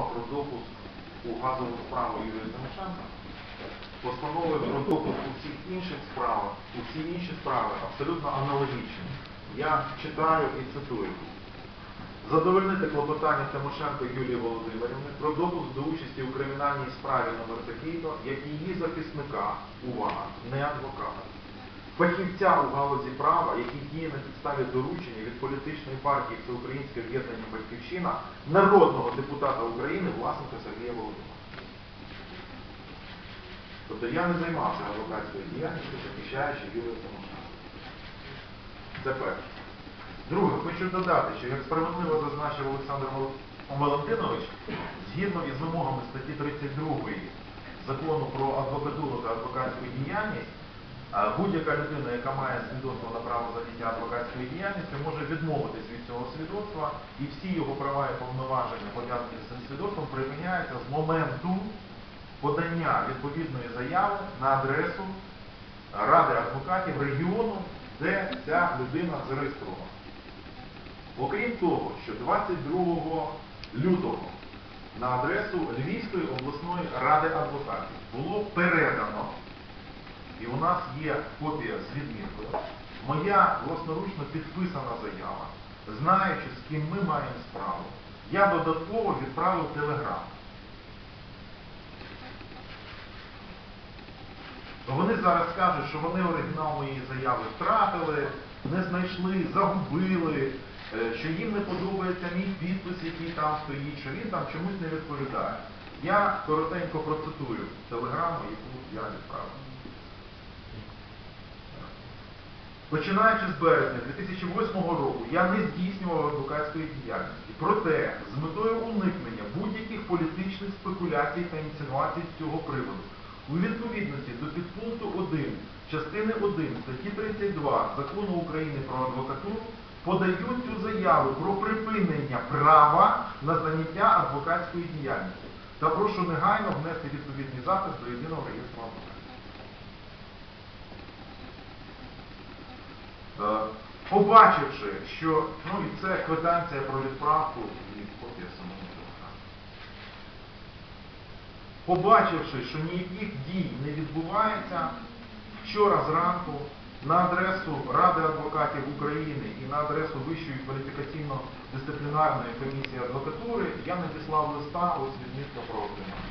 постанова про допуск у газову справу Юрія Тимошенка, постанови про допуск у всіх інших справах, усі інші справи абсолютно аналогічні. Я читаю і цитую. Задовольнити клопотання Тимошенко Юлії Володимирівни про допуск до участі у кримінальній справі номер такий-то, як її захисника, увага, не адвоката, фахівця у галузі права, який діє на підставі доручення від політичної партії Всеукраїнське об'єднання Батьківщина, народного депутата України Власенка Сергія Володимировича. Тобто я не займався адвокатською діяльністю, захищаючи Юлію Тимошенко. Це перше. Друге, хочу додати, що як справедливо зазначив Олександр Валентинович, згідно із вимогами статті 32 закону про адвокатуру та адвокатську діяльність, будь-яка людина, яка має свідоцтво на право заняття адвокатською діяльністю, може відмовитись від цього свідоцтва, і всі його права і повноваження, пов'язані з цим свідоцтвом, припиняються з моменту подання відповідної заяви на адресу Ради адвокатів регіону, де ця людина зареєстрована. Окрім того, що 22 лютого на адресу Львівської обласної ради адвокатів було передано, і у нас є копія з відміткою, моя власноручно підписана заява, знаючи, з ким ми маємо справу, я додатково відправив телеграм. Вони зараз скажуть, що вони оригінал моєї заяви втратили, не знайшли, загубили, е, що їм не подобається мій підпис, який там стоїть, що він там чомусь не відповідає. Я коротенько процитую телеграму, яку я відправив. Починаючи з березня 2008 року, я не здійснював адвокатської діяльності. Проте, з метою уникнення будь-яких політичних спекуляцій та інсинуацій з цього приводу, у відповідності до підпункту 1 частини 1 статті 32 Закону України про адвокатуру подаю цю заяву про припинення права на заняття адвокатської діяльності та прошу негайно внести відповідний запис до єдиного реєстру адвокатів. Побачивши, що ну і це квитанція про відправку і копія самого телеграму. Побачивши, що ніяких дій не відбувається, вчора зранку на адресу Ради адвокатів України і на адресу Вищої кваліфікаційно-дисциплінарної комісії адвокатури я надіслав листа ось відмітка про отримання.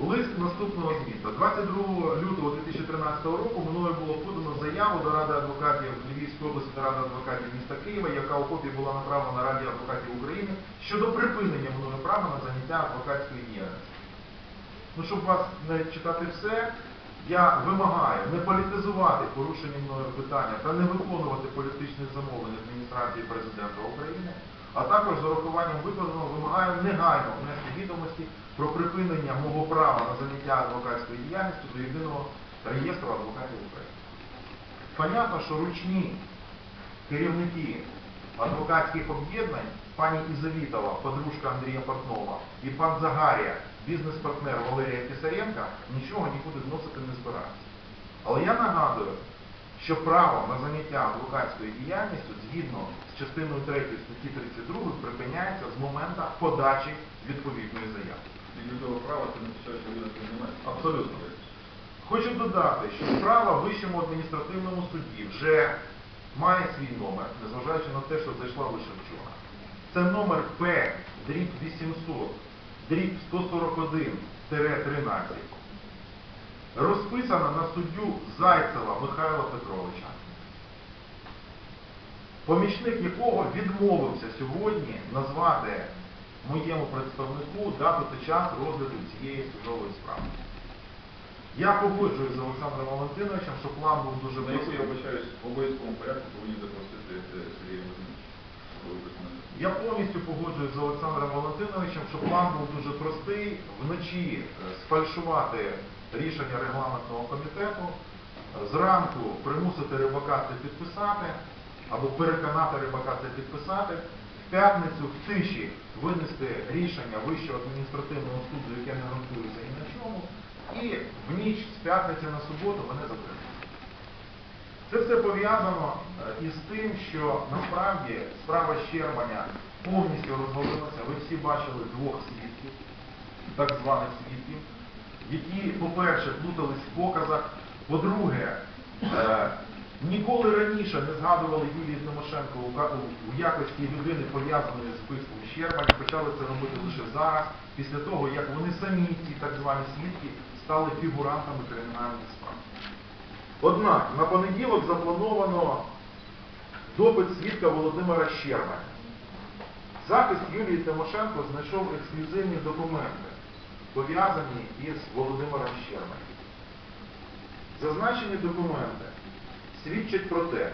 Лист наступного змісту. 22 лютого 2013 року мною було подано заяву до Ради адвокатів Львівської області та Ради адвокатів міста Києва, яка у копії була направлена Раді адвокатів України щодо припинення мною права на заняття адвокатської діяльності. Ну, щоб вас не читати все, я вимагаю не політизувати порушені мною питання та не виконувати політичних замовлень адміністрації президента України, а також з урахуванням викладеного вимагаю негайно внести відомості про припинення мого права на заняття адвокатською діяльністю до єдиного реєстру адвокатів України. Понятно, що ручні керівники адвокатських об'єднань, пані Ізавітова, подружка Андрія Портнова, і пан Загарія, бізнес-партнер Валерія Пісаренка, нічого нікуди вносити не збираються. Але я нагадую, що право на заняття адвокатською діяльністю згідно з частиною 3 статті 32 припиняється з моменту подачі відповідної заяви. Від права це не означає, що не немає. Абсолютно. Хочу додати, що справа в Вищому адміністративному суді вже має свій номер, незважаючи на те, що зайшла лише вчора. Це номер П дріб 800 дріб 141-13. Розписана на суддю Зайцева Михайла Петровича, помічник якого відмовився сьогодні назвати моєму представнику дату та час розгляду цієї судової справи. Я погоджуюсь з Олександром Валентиновичем, що план був дуже На я простий. вибачаюсь, в обов'язковому порядку повинні запросити Сергія Володимировича. Я повністю погоджуюсь з Олександром Валентиновичем, що план був дуже простий. Вночі е, сфальшувати рішення регламентного комітету, зранку примусити рибака це підписати, або переконати рибака це підписати, п'ятницю в тиші винести рішення Вищого адміністративного суду, яке не ґрунтується ні на чому, і в ніч з п'ятниці на суботу мене затримали. Це все пов'язано е, із тим, що насправді справа Щербаня повністю розвалилася. Ви всі бачили двох свідків, так званих свідків, які, по-перше, плутались в показах, по-друге, е, ніколи раніше не згадували Юлії Тимошенко у, якості людини, пов'язаної з вбивством Щербаня, почали це робити лише зараз, після того, як вони самі, ці так звані свідки, стали фігурантами кримінальних справ. Однак на понеділок заплановано допит свідка Володимира Щербаня. Захист Юлії Тимошенко знайшов ексклюзивні документи, пов'язані із Володимиром Щербанем. Зазначені документи свідчать про те,